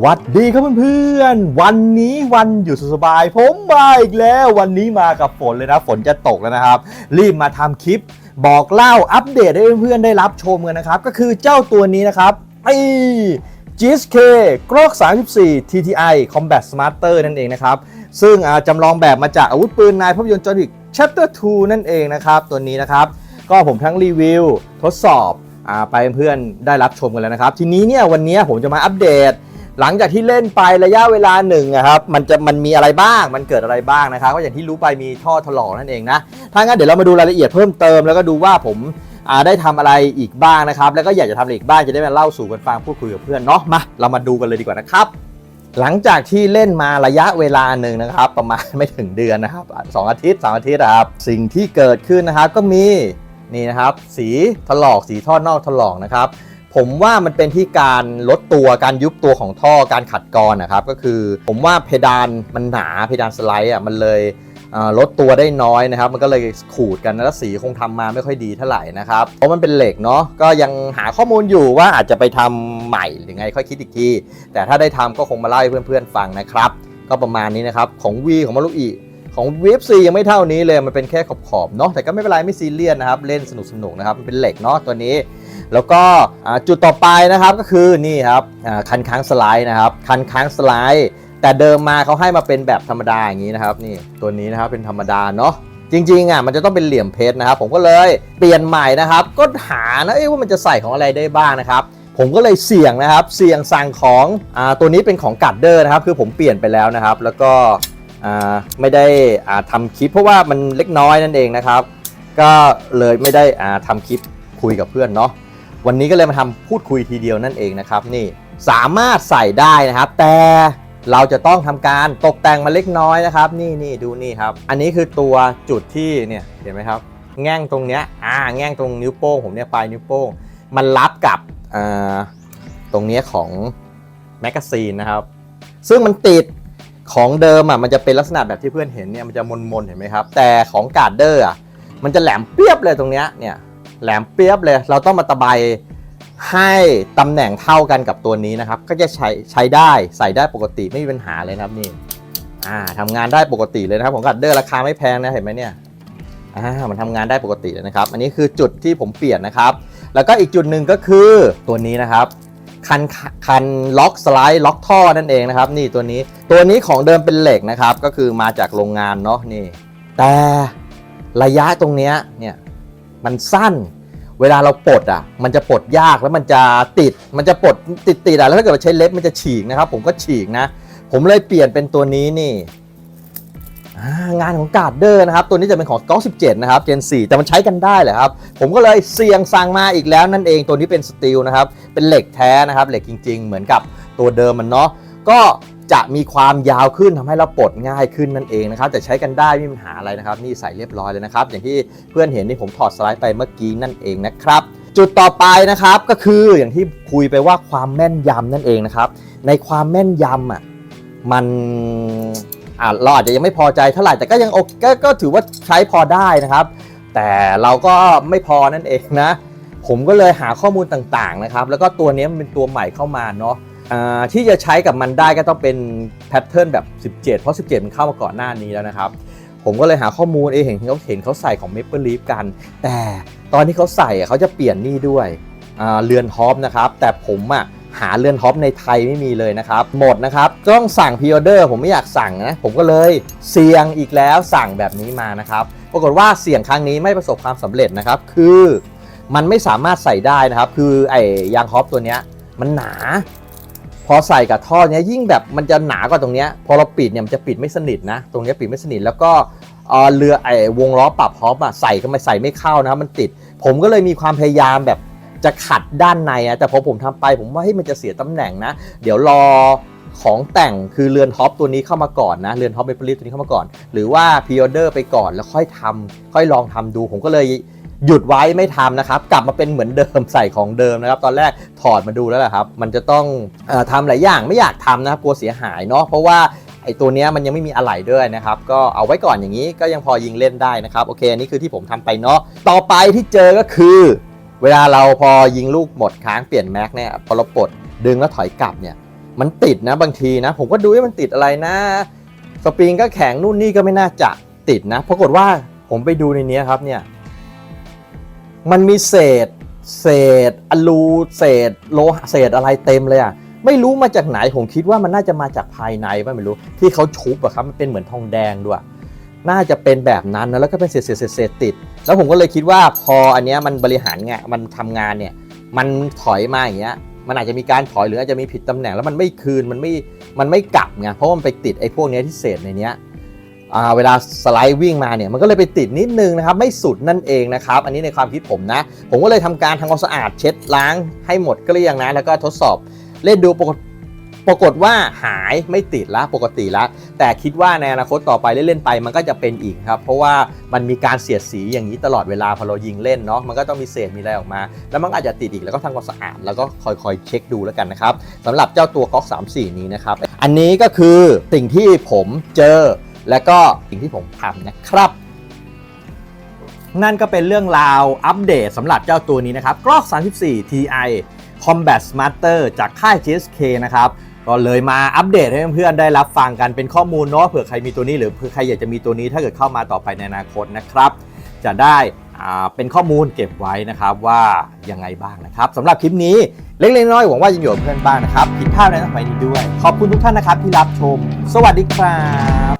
หวัดดีครับเพื่อนๆ วันนี้วันหยุดสุสบาย ผมมาอีกแล้ว วันนี้มากับฝนเลยนะ ฝนจะตกแล้วนะครับ รีบมาทำคลิป บอกเล่าอัปเดตให้เพื่อนๆได้รับชมกันนะครับ ก็คือเจ้าตัวนี้นะครับไอ้ GSK Glock 34 TTI Combat Smarter นั่นเองนะครับ ซึ่งจำลองแบบมาจากอาวุธปืนนายภาพยนตร์จอห์นวิก Chapter 2 นั่นเองนะครับ ตัวนี้นะครับ ก็ผมทั้งรีวิว ทดสอบอไปเพื่อนได้รับชมกันแล้วนะครับ ทีนี้เนี่ยวันนี้ผมจะมาอัปเดต หลังจากที่เล่นไประยะเวลาหนึ่งอะครับมันจะมันมีอะไรบ้าง มันเกิดอะไรบ้างนะครับก็อย่างที่รู้ไปมีท่อถลอกนั่นเองนะถ้างั้นเดี๋ยวเรามาดูรายละเอียดเพิ่มเติมแล้วก็ดูว่าผมได้ทำอะไรอีกบ้างนะครับ แล้วก็อยากจะทำอะไรอีกบ้างจะได้มาเล่าสู่กันฟังพูดคุยกับเพื่อนเนาะมาเรามาดูกันเลยดีกว่านะครับ หลังจากที่เล่นมาระยะเวลาหนึ่งนะครับ ประมาณไม่ถึงเดือนนะครับสองอาทิตย์สามอาทิตย์นะครับ สิ่งที่เกิดขึ้นนะครับก็มีนี่นะครับ สีถลอกสีท่อนอกถลอกนะครับ ผมว่ามันเป็นที่การลดตัวการยุบตัวของท่อการขัดกรอนนะครับ ก็คือผมว่าเพดานมันหนาเพดานสไลด์อะมันเลยลดตัวได้น้อยนะครับ มันก็เลยขูดกันแล้วสีคงทำมาไม่ค่อยดีเท่าไหร่นะครับเพราะมันเป็นเหล็กเนาะก็ยังหาข้อมูลอยู่ว่าอาจจะไปทำใหม่หรือไงค่อยคิดอีกที แต่ถ้าได้ทำก็คงมาเล่าให้เพื่อนๆฟังนะครับ ก็ประมาณนี้นะครับของ V ของมารุอีของ VFC ยังไม่เท่านี้เลยมันเป็นแค่ขอบๆเนาะแต่ก็ไม่เป็นไรไม่ซีเรียสนะครับ เล่นสนุกๆนะครับมันเป็นเหล็กเนาะตัวนี้ แล้วก็จุดต่อไปนะครับก็คือนี่ครับคันค้างสไลด์นะครับคันค้างสไลด์ แต่เดิมมาเขาให้มาเป็นแบบธรรมดาอย่างนี้นะครับนี่ตัวนี้นะครับเป็นธรรมดาเนาะจริงๆอะมันจะต้องเป็นเหลี่ยมเพชรนะครับ ผมก็เลยเปลี่ยนใหม่นะครับ ก็หานะเอ้ยว่ามันจะใส่ของอะไรได้บ้างนะครับ ผมก็เลยเสี่ยงนะครับ เสี่ยงสั่งของอ่าตัวนี้เป็นของกัดเดอร์นะครับ คือผมเปลี่ยนไปแล้วนะครับ แล้วก็อ่าไม่ได้อ่าทำคลิปเพราะว่ามันเล็กน้อยนั่นเองนะครับ ก็เลยไม่ได้อ่าทำคลิปคุยกับเพื่อนเนาะ วันนี้ก็เลยมาทำพูดคุยทีเดียวนั่นเองนะครับนี่สามารถใส่ได้นะครับ แต่เราจะต้องทำการตกแต่งมาเล็กน้อยนะครับ นี่นี่ดูนี่ครับ อันนี้คือตัวจุดที่เนี่ยเห็นไหมครับ แง่งตรงเนี้ยอ่าแง่งตรงนิ้วโป้งผมเนี่ยปลายนิ้วโป้ง มันรับกับอ่าตรงเนี้ยของแมกกาซีนนะครับ ซึ่งมันติดของเดิมอะมันจะเป็นลักษณะแบบที่เพื่อนเห็นเนี่ยมันจะมนๆเห็นไหมครับ แต่ของการ์ดเดอร์อะมันจะแหลมเปียบเลยตรงเนี้ยเนี่ย แหลมเปียบเลย เราต้องมาตะไบให้ตำแหน่งเท่ากันกับตัวนี้นะครับ ก็จะใช้ใช้ได้ใส่ได้ปกติไม่มีปัญหาเลยนะครับนี่อ่าทำงานได้ปกติเลยนะครับของการ์ดเดอร์ราคาไม่แพงนะเห็นไหมเนี่ยอ่ามันทำงานได้ปกติเลยนะครับ อันนี้คือจุดที่ผมเปลี่ยนนะครับ แล้วก็อีกจุดหนึ่งก็คือตัวนี้นะครับคันคันล็อกสไลด์ล็อกท่อนั่นเองนะครับ นี่ตัวนี้ตัวนี้ของเดิมเป็นเหล็กนะครับ ก็คือมาจากโรงงานเนาะนี่ แต่ระยะตรงเนี้ยเนี่ย มันสั้น เวลาเราปลดอะ มันจะปลดยากแล้วมันจะติด มันจะปลดติดติดอะแล้วถ้าเกิดเราใช้เล็บมันจะฉีกนะครับ ผมก็ฉีกนะ ผมเลยเปลี่ยนเป็นตัวนี้นี่งานของการ์ดเดอร์นะครับ ตัวนี้จะเป็นของก๊อก17นะครับ Gen 4 แต่มันใช้กันได้แหละครับ ผมก็เลยเสี่ยงสั่งมาอีกแล้วนั่นเองตัวนี้เป็นสตีลนะครับ เป็นเหล็กแท้นะครับ เหล็กจริง ๆ เหมือนกับตัวเดิมมันเนาะก็ จะมีความยาวขึ้นทำให้เราปลดง่ายขึ้นนั่นเองนะครับแต่ใช้กันได้ไม่มีปัญหาอะไรนะครับ นี่ใส่เรียบร้อยเลยนะครับ อย่างที่เพื่อนเห็นที่ผมถอดสไลด์ไปเมื่อกี้นั่นเองนะครับ จุดต่อไปนะครับก็คืออย่างที่คุยไปว่าความแม่นยำนั่นเองนะครับ ในความแม่นยำอะมันเราอาจจะยังไม่พอใจเท่าไหร่แต่ก็ยังโอเคก็ก็ถือว่าใช้พอได้นะครับ แต่เราก็ไม่พอนั่นเองนะ ผมก็เลยหาข้อมูลต่างๆนะครับ แล้วก็ตัวนี้มันเป็นตัวใหม่เข้ามาเนาะ ที่จะใช้กับมันได้ก็ต้องเป็นแพทเทิร์นแบบ 17 เพราะ 17 มันเข้ามาก่อนหน้านี้แล้วนะครับ ผมก็เลยหาข้อมูลเอเห็นเขาเห็นเขาใส่ของ Maple Leaf กัน แต่ตอนที่เขาใส่เขาจะเปลี่ยนนี่ด้วยเรือนท็อปนะครับ แต่ผมอะหาเรือนท็อปในไทยไม่มีเลยนะครับ หมดนะครับต้องสั่งพิออเดอร์ผมไม่อยากสั่งนะผมก็เลยเสี่ยงอีกแล้วสั่งแบบนี้มานะครับปรากฏว่าเสี่ยงครั้งนี้ไม่ประสบความสำเร็จนะครับ คือมันไม่สามารถใส่ได้นะครับ คือไอ้ยางท็อปตัวเนี้ยมันหนา พอใส่กับท่อเนี้ยยิ่งแบบมันจะหนากว่าตรงเนี้ยพอเราปิดเนี่ยมันจะปิดไม่สนิทนะ ตรงเนี้ยปิดไม่สนิทแล้วก็เออเรือไอ้วงล้อปรับฮอปอะใส่ก็ไม่ใส่ไม่เข้านะมันติด ผมก็เลยมีความพยายามแบบจะขัดด้านในอะแต่พอผมทำไปผมว่าเฮ้ยมันจะเสียตำแหน่งนะ เดี๋ยวรอของแต่งคือเรือนท็อปตัวนี้เข้ามาก่อนนะเรือนท็อปเมเปิลลิฟตัวนี้เข้ามาก่อน หรือว่าพ r ออเดอร์ไปก่อนแล้วค่อยทำค่อยลองทำดูผมก็เลย หยุดไว้ไม่ทำนะครับ กลับมาเป็นเหมือนเดิมใส่ของเดิมนะครับ ตอนแรกถอดมาดูแล้วแหละครับ มันจะต้องอทำหลายอย่างไม่อยากทำนะครับกลัวเสียหายเนาะเพราะว่าไอ้ตัวเนี้ยมันยังไม่มีอะไหล่ด้วยนะครับ ก็เอาไว้ก่อนอย่างนี้ก็ยังพอยิงเล่นได้นะครับโอเคอันนี้คือที่ผมทำไปเนาะต่อไปที่เจอก็คือ เวลาเราพอยิงลูกหมดค้างเปลี่ยนแม็กเนี่ยพอเราปลดดึงแล้วถอยกลับเนี่ยมันติดนะบางทีนะ ผมก็ดูว่ามันติดอะไรนะสปริงก็แข็งนู่นนี่ก็ไม่น่าจะติดนะปรากฏว่าผมไปดูในนี้ครับเนี่ย มันมีเศษ เศษอลูเศษโลหะเศษอะไรเต็มเลยอะไม่รู้มาจากไหนผมคิดว่ามันน่าจะมาจากภายในป่ะไม่รู้ที่เขาชุบอะครับมันเป็นเหมือนทองแดงด้วย น่าจะเป็นแบบนั้นนะแล้วก็เป็นเศษเศษเศษติด แล้วผมก็เลยคิดว่าพออันเนี้ยมันบริหารงานมันทำงานเนี่ยมันถอยมาอย่างเงี้ยมันอาจจะมีการถอยหรืออาจจะมีผิดตำแหน่งแล้วมันไม่คืนมันไม่มันไม่กลับไงเพราะมันไปติดไอ้พวกเนี้ยที่เศษในเนี้ย เวลาสไลด์วิ่งมาเนี่ยมันก็เลยไปติดนิดนึงนะครับไม่สุดนั่นเองนะครับอันนี้ในความคิดผมนะ ผมก็เลยทำการทำความสะอาดเช็ดล้างให้หมดเกลี้ยงนะ แล้วก็ทดสอบเล่นดูปรากฏปรากฏว่าหายไม่ติดละปกติละแต่คิดว่าในอนาคตต่อไปเล่นๆไปมันก็จะเป็นอีกครับ เพราะว่ามันมีการเสียดสีอย่างนี้ตลอดเวลาพอเรายิงเล่นเนาะมันก็ต้องมีเศษมีอะไรออกมา แล้วมันอาจจะติดอีกแล้วก็ทำความสะอาดแล้วก็คอยๆเช็คดูแล้วกันนะครับสำหรับเจ้าตัวก๊อก34 นี้นะครับอันนี้ก็คือสิ่งที่ผมเจอ แล้วก็สิ่งที่ผมทำนะครับ นั่นก็เป็นเรื่องราวอัปเดตสำหรับเจ้าตัวนี้นะครับกล้อง34 Ti Combat Smarter จากค่าย GSK นะครับก็เลยมาอัปเดตให้เพื่อนๆได้รับฟังกันเป็นข้อมูลเนาะเผื่อใครมีตัวนี้หรือเผื่อใครอยากจะมีตัวนี้ถ้าเกิดเข้ามาต่อไปในอนาคตนะครับ จะได้เป็นข้อมูลเก็บไว้นะครับว่ายังไงบ้างนะครับสำหรับคลิปนี้เล็กๆน้อยๆหวังว่าจะอยู่กับเพื่อนบ้างนะครับผิดพลาดในสมัยนี้ด้วย ขอบคุณทุกท่านนะครับที่รับชม สวัสดีครับ